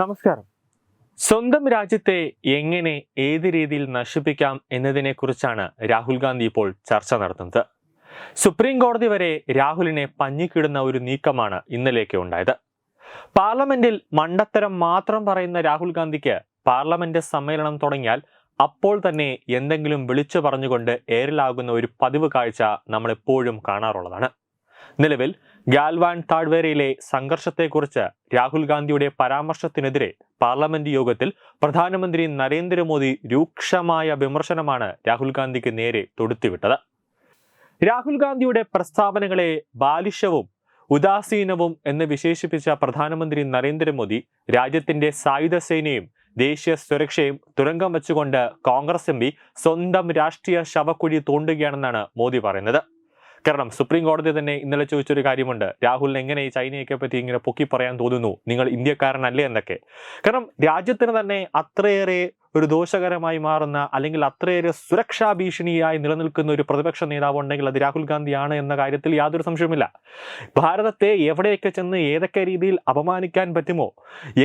നമസ്കാരം. സ്വന്തം രാജ്യത്തെ എങ്ങനെ ഏത് രീതിയിൽ നശിപ്പിക്കാം എന്നതിനെക്കുറിച്ചാണ് രാഹുൽ ഗാന്ധി ഇപ്പോൾ ചർച്ച നടത്തുന്നത്. സുപ്രീം കോടതി വരെ രാഹുലിനെ പഞ്ഞിക്കിടുന്ന ഒരു നീക്കമാണ് ഇന്നലേക്ക് ഉണ്ടായത്. പാർലമെന്റിൽ മണ്ടത്തരം മാത്രം പറയുന്ന രാഹുൽ ഗാന്ധിക്ക് പാർലമെന്റ് സമ്മേളനം തുടങ്ങിയാൽ അപ്പോൾ തന്നെ എന്തെങ്കിലും വിളിച്ചു പറഞ്ഞുകൊണ്ട് ഏറിലാകുന്ന ഒരു പതിവ് കാഴ്ച നമ്മളെപ്പോഴും കാണാറുള്ളതാണ്. നിലവിൽ ഗാൽവാൻ താഴ്വരയിലെ സംഘർഷത്തെക്കുറിച്ച് രാഹുൽ ഗാന്ധിയുടെ പരാമർശത്തിനെതിരെ പാർലമെന്റ് യോഗത്തിൽ പ്രധാനമന്ത്രി നരേന്ദ്രമോദി രൂക്ഷമായ വിമർശനമാണ് രാഹുൽ ഗാന്ധിക്ക് നേരെ തൊടുത്തുവിട്ടത്. രാഹുൽ ഗാന്ധിയുടെ പ്രസ്താവനകളെ ബാലിശവും ഉദാസീനവും എന്ന് വിശേഷിപ്പിച്ച പ്രധാനമന്ത്രി നരേന്ദ്രമോദി രാജ്യത്തിന്റെ സായുധ സേനയും ദേശീയ സുരക്ഷയും തുരങ്കം വെച്ചുകൊണ്ട് കോൺഗ്രസ് എം സ്വന്തം രാഷ്ട്രീയ ശവക്കുഴി തോണ്ടുകയാണെന്നാണ് മോദി പറയുന്നത്. കാരണം സുപ്രീം കോടതി തന്നെ ഇന്നലെ ചോദിച്ചൊരു കാര്യമുണ്ട്. രാഹുലിന് എങ്ങനെ ഈ ചൈനയൊക്കെ പറ്റി ഇങ്ങനെ പൊക്കി പറയാൻ തോന്നുന്നു? നിങ്ങൾ ഇന്ത്യക്കാരനല്ലേ എന്നൊക്കെ. കാരണം രാജ്യത്തിന് തന്നെ അത്രയേറെ ഒരു ദോഷകരമായി മാറുന്ന അല്ലെങ്കിൽ അത്രയേറെ സുരക്ഷാ ഭീഷണിയായി നിലനിൽക്കുന്ന ഒരു പ്രതിപക്ഷ നേതാവ് ഉണ്ടെങ്കിൽ അത് രാഹുൽ ഗാന്ധിയാണ് എന്ന കാര്യത്തിൽ യാതൊരു സംശയവുമില്ല. ഭാരതത്തെ എവിടെയൊക്കെ ചെന്ന് ഏതൊക്കെ രീതിയിൽ അപമാനിക്കാൻ പറ്റുമോ?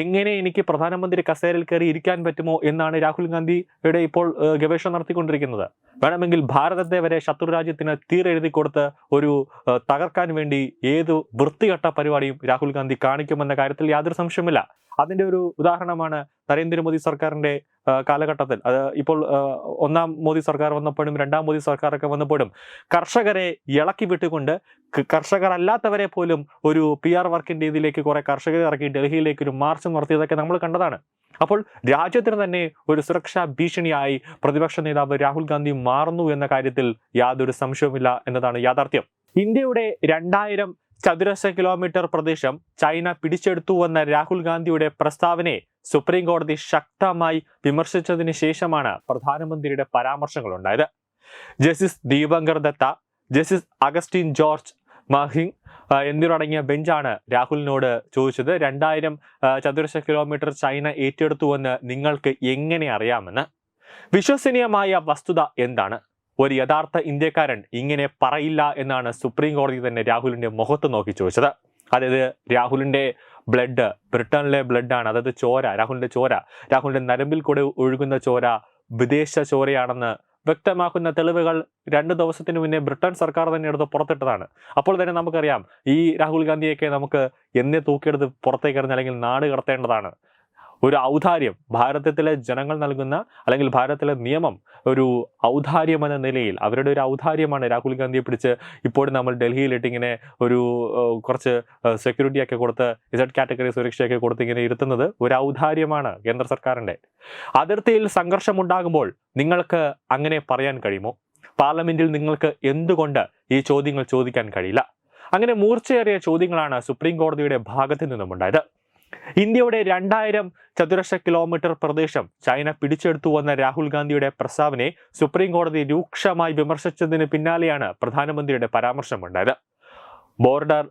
എങ്ങനെ എനിക്ക് പ്രധാനമന്ത്രി കസേരയിൽ കയറി ഇരിക്കാൻ പറ്റുമോ എന്നാണ് രാഹുൽ ഗാന്ധിയുടെ ഇപ്പോൾ ഗവേഷണം നടത്തിക്കൊണ്ടിരിക്കുന്നത്. വേണമെങ്കിൽ ഭാരതത്തെ വരെ ശത്രു രാജ്യത്തിന് തീരെഴുതി കൊടുത്ത് ഒരു തകർക്കാൻ വേണ്ടി ഏത് വൃത്തികെട്ട പരിപാടിയും രാഹുൽ ഗാന്ധി കാണിക്കുമെന്ന കാര്യത്തിൽ യാതൊരു സംശയമില്ല അതിന്റെ ഒരു ഉദാഹരണമാണ് നരേന്ദ്രമോദി സർക്കാരിന്റെ കാലഘട്ടത്തിൽ. അത് ഇപ്പോൾ ഒന്നാം മോദി സർക്കാർ വന്നപ്പോഴും രണ്ടാം മോദി സർക്കാരൊക്കെ വന്നപ്പോഴും കർഷകരെ ഇളക്കി വിട്ടുകൊണ്ട് കർഷകരല്ലാത്തവരെ പോലും ഒരു പി ആർ വർക്കിന്റെ ഇതിലേക്ക് കുറേ കർഷകരെ ഇറക്കി ഡൽഹിയിലേക്ക് ഒരു മാർച്ച് നടത്തിയതൊക്കെ നമ്മൾ കണ്ടതാണ്. അപ്പോൾ രാജ്യത്തിന് തന്നെ ഒരു സുരക്ഷാ ഭീഷണിയായി പ്രതിപക്ഷ നേതാവ് രാഹുൽ ഗാന്ധി മാറുന്നു എന്ന കാര്യത്തിൽ യാതൊരു സംശയവുമില്ല എന്നതാണ് യാഥാർത്ഥ്യം. ഇന്ത്യയുടെ രണ്ടായിരം ചതുരശ്ര കിലോമീറ്റർ പ്രദേശം ചൈന പിടിച്ചെടുത്തുവെന്ന രാഹുൽ ഗാന്ധിയുടെ പ്രസ്താവനയെ സുപ്രീം കോടതി ശക്തമായി വിമർശിച്ചതിന് ശേഷമാണ് പ്രധാനമന്ത്രിയുടെ പരാമർശങ്ങൾ ഉണ്ടായത് justice Dipankar Datta justice Augustine George മഹിങ് എന്നിവരടങ്ങിയ ബെഞ്ചാണ് രാഹുലിനോട് ചോദിച്ചത്. രണ്ടായിരം ചതുരശ്ര കിലോമീറ്റർ ചൈന ഏറ്റെടുത്തുവെന്ന് നിങ്ങൾക്ക് എങ്ങനെ അറിയാമെന്ന്? വിശ്വസനീയമായ വസ്തുത എന്താണ്? ഒരു യഥാർത്ഥ ഇന്ത്യക്കാരൻ ഇങ്ങനെ പറയില്ല എന്നാണ് സുപ്രീം കോടതി തന്നെ രാഹുലിന്റെ മുഖത്ത് നോക്കി ചോദിച്ചത്. അതായത് രാഹുലിന്റെ ബ്ലഡ് ബ്രിട്ടനിലെ ബ്ലഡാണ് അതായത് ചോര രാഹുലിന്റെ ചോര. രാഹുലിന്റെ നരമ്പിൽ കൂടെ ഒഴുകുന്ന ചോര വിദേശ ചോരയാണെന്ന് വ്യക്തമാക്കുന്ന തെളിവുകൾ രണ്ട് ദിവസത്തിന് മുന്നേ ബ്രിട്ടൻ സർക്കാർ തന്നെ എടുത്ത് പുറത്തിട്ടതാണ്. അപ്പോൾ തന്നെ നമുക്കറിയാം ഈ രാഹുൽ ഗാന്ധിയൊക്കെ നമുക്ക് എന്നെ തൂക്കിയെടുത്ത് പുറത്തേക്ക് എറിഞ്ഞ് അല്ലെങ്കിൽ നാട് കടത്തേണ്ടതാണ്. ഒരു ഔദാര്യം ഭാരതത്തിലെ ജനങ്ങൾ നൽകുന്ന അല്ലെങ്കിൽ ഭാരതത്തിലെ നിയമം ഒരു ഔദാര്യം എന്ന നിലയിൽ അവരുടെ ഒരു ഔദാര്യമാണ് രാഹുൽ ഗാന്ധിയെ പിടിച്ച് ഇപ്പോഴും നമ്മൾ ഡൽഹിയിലിട്ട് ഇങ്ങനെ ഒരു കുറച്ച് സെക്യൂരിറ്റി ഒക്കെ കൊടുത്ത് ഇസഡ് കാറ്റഗറി സുരക്ഷയൊക്കെ കൊടുത്ത് ഇങ്ങനെ ഇരുത്തുന്നത് ഒരു ഔദാര്യമാണ് കേന്ദ്ര സർക്കാരിന്റെ. അതിർത്തിയിൽ സംഘർഷമുണ്ടാകുമ്പോൾ നിങ്ങൾക്ക് അങ്ങനെ പറയാൻ കഴിയുമോ? പാർലമെന്റിൽ നിങ്ങൾക്ക് എന്തുകൊണ്ട് ഈ ചോദ്യങ്ങൾ ചോദിക്കാൻ കഴിയില്ല? അങ്ങനെ മൂർച്ചയേറിയ ചോദ്യങ്ങളാണ് സുപ്രീം കോടതിയുടെ ഭാഗത്തു നിന്നുമുണ്ടായത്. ഇന്ത്യയുടെ രണ്ടായിരം ചതുരശ്ര കിലോമീറ്റർ പ്രദേശം ചൈന പിടിച്ചെടുത്തുവെന്ന രാഹുൽ ഗാന്ധിയുടെ പ്രസ്താവനയെ സുപ്രീം കോടതി രൂക്ഷമായി വിമർശിച്ചതിന് പിന്നാലെയാണ് പ്രധാനമന്ത്രിയുടെ പരാമർശമുണ്ടായത്. ബോർഡർ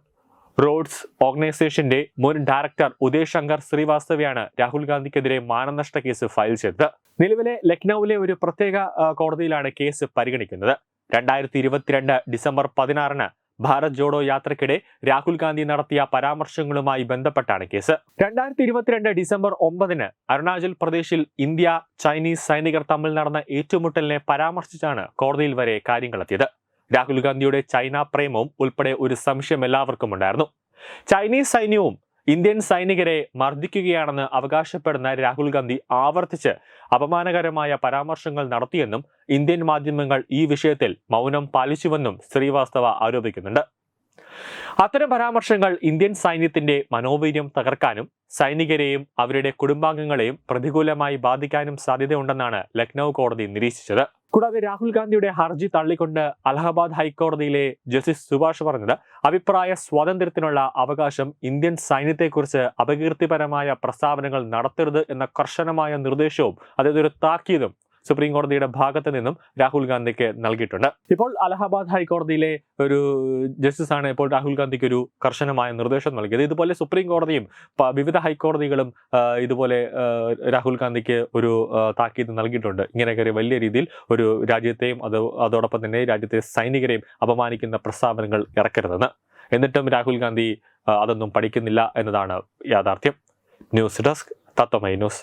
റോഡ്സ് ഓർഗനൈസേഷന്റെ മുൻ ഡയറക്ടർ ഉദയ് ശങ്കർ ശ്രീവാസ്തവയാണ് രാഹുൽ ഗാന്ധിക്കെതിരെ മാനനഷ്ട കേസ് ഫയൽ ചെയ്തത്. നിലവിലെ ലക്നൌവിലെ ഒരു പ്രത്യേക കോടതിയിലാണ് കേസ് പരിഗണിക്കുന്നത്. രണ്ടായിരത്തി ഇരുപത്തിരണ്ട് ഡിസംബർ പതിനാറിന് ഭാരത് ജോഡോ യാത്രക്കിടെ രാഹുൽ ഗാന്ധി നടത്തിയ പരാമർശങ്ങളുമായി ബന്ധപ്പെട്ടാണ് കേസ്. രണ്ടായിരത്തി ഇരുപത്തിരണ്ട് ഡിസംബർ ഒമ്പതിന് അരുണാചൽ പ്രദേശിൽ ഇന്ത്യ ചൈനീസ് സൈനികർ തമ്മിൽ നടന്ന ഏറ്റുമുട്ടലിനെ പരാമർശിച്ചാണ് കോടതിയിൽ വരെ കാര്യങ്ങളെത്തിയത്. രാഹുൽ ഗാന്ധിയുടെ ചൈന പ്രേമവും ഉൾപ്പെടെ ഒരു സംശയം എല്ലാവർക്കും ഉണ്ടായിരുന്നു. ചൈനീസ് സൈന്യവും ഇന്ത്യൻ സൈനികരെ മർദ്ദിക്കുകയാണെന്ന് അവകാശപ്പെടുന്ന രാഹുൽ ഗാന്ധി ആവർത്തിച്ച് അപമാനകരമായ പരാമർശങ്ങൾ നടത്തിയെന്നും ഇന്ത്യൻ മാധ്യമങ്ങൾ ഈ വിഷയത്തിൽ മൗനം പാലിച്ചുവെന്നും ശ്രീവാസ്തവ ആരോപിക്കുന്നുണ്ട്. അത്തരം പരാമർശങ്ങൾ ഇന്ത്യൻ സൈന്യത്തിന്റെ മനോവീര്യം തകർക്കാനും സൈനികരെയും അവരുടെ കുടുംബാംഗങ്ങളെയും പ്രതികൂലമായി ബാധിക്കാനും സാധ്യതയുണ്ടെന്നാണ് ലക്നൌ കോടതി നിരീക്ഷിച്ചത്. കൂടാതെ രാഹുൽ ഗാന്ധിയുടെ ഹർജി തള്ളിക്കൊണ്ട് അലഹബാദ് ഹൈക്കോടതിയിലെ ജസ്റ്റിസ് സുഭാഷ് പറഞ്ഞത് അഭിപ്രായ സ്വാതന്ത്ര്യത്തിനുള്ള അവകാശം ഇന്ത്യൻ സൈന്യത്തെക്കുറിച്ച് അപകീർത്തിപരമായ പ്രസ്താവനകൾ നടത്തരുത് എന്ന കർശനമായ നിർദ്ദേശവും അതായത് ഒരു താക്കീതും സുപ്രീം കോടതിയുടെ ഭാഗത്ത് നിന്നും രാഹുൽ ഗാന്ധിക്ക് നൽകിയിട്ടുണ്ട്. ഇപ്പോൾ അലഹബാദ് ഹൈക്കോടതിയിലെ ഒരു ജസ്റ്റിസ് ആണ് ഇപ്പോൾ രാഹുൽ ഗാന്ധിക്ക് ഒരു കർശനമായ നിർദ്ദേശം നൽകിയത്. ഇതുപോലെ സുപ്രീം കോടതിയും വിവിധ ഹൈക്കോടതികളും ഇതുപോലെ രാഹുൽ ഗാന്ധിക്ക് ഒരു താക്കീത് നൽകിയിട്ടുണ്ട്. ഇങ്ങനെയൊക്കെ വലിയ രീതിയിൽ ഒരു രാജ്യത്തെയും അത് അതോടൊപ്പം തന്നെ രാജ്യത്തെ സൈനികരെയും അപമാനിക്കുന്ന പ്രസ്താവനകൾ ഇറക്കരുതെന്ന്. എന്നിട്ടും രാഹുൽ ഗാന്ധി അതൊന്നും പഠിക്കുന്നില്ല എന്നതാണ് യാഥാർത്ഥ്യം. News desk Tatwamayi news.